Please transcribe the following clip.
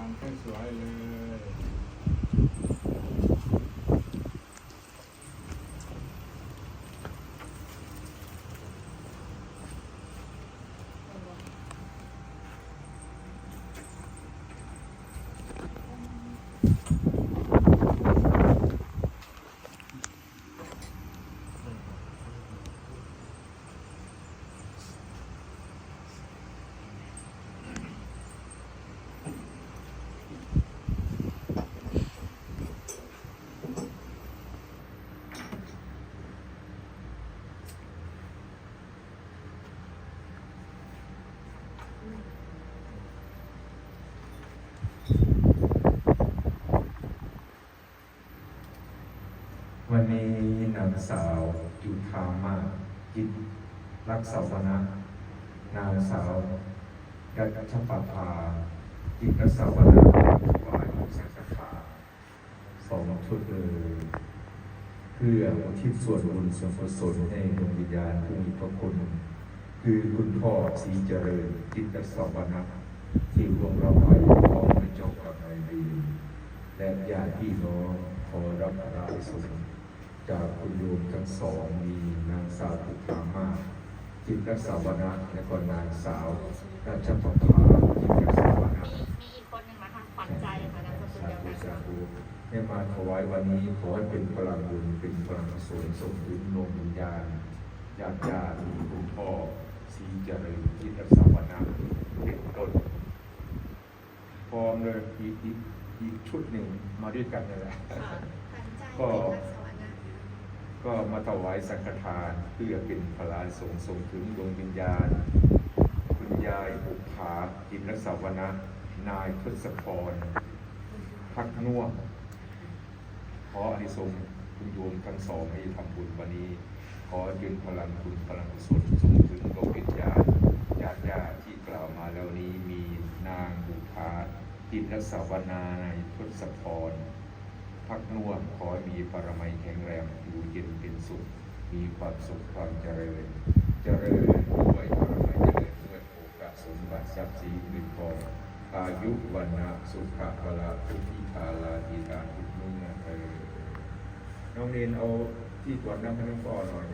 านสวยเลย วันนี้นางสาวจุธามาจิตรักษาวนะนางสาวกัจฉปภาจิตรักษาวนะถวายสังฆทานสองชุดเลยเพื่ออุทิศส่วนบุญส่วนกุศลให้ดวงวิญญาณผู้มีพระคุณ คือคุณพ่อศรีเจริญจิตรักษาวนะที่ร่วงเราไปพร้อมด้วยเจ้ากับนายดีและญาติพี่น้องขอรับพระสุข จากคุณโยมทั้งสองมีนางสาวปุถามาจิตรสาวนะและก็นางสาวราชปภาจิตรสาวนะมีมีอีกคนหนึ่งมาทางขวัญใจค่ะนามสกุลสาเดียวธุกันสาธุได้มาถวายวันนี้ขอให้เป็นพลังบุญเป็นพลังกุศลส่งถึงดวงวิญญาณญาติญาติคุณพ่อศรีเจริญจิตรสาวนะเป็นต้นพร้อมเลยอีกอีกอีกชุดหนึ่งมาด้วยกันนี่แหละก็ ก็มาถวายสังฆทานเพื่อเป็นพลานส่งส่งถึงดวงวิญญาณ คุณยายบุภาจินรสาวนะนายทศพรพักน่วมขออานิสงส์คุณโยมทั้งสองให้ทำบุญวันนี้ ขอยืนพลังคุณพลังกุศลส่งถึงดวงวิญญาณญาติญาติที่กล่าวมาแล้วนี้มีนางบุภาจินรสาวนา นายทศพร พักน่วขอให้มีปรมัยแข็งแรงอยู่เย็นเป็นสุข มีความสุขความเจริญ เจริญด้วยปรมัยเจริญด้วยโอกาสสมบัติทรัพย์สินเงินทองอายุวันนะสุขะพละพุทธิภาลาทีตาทุกเมื่อเออน้องเนนเอาที่ตรวจน้ำให้น้องปอหน่อย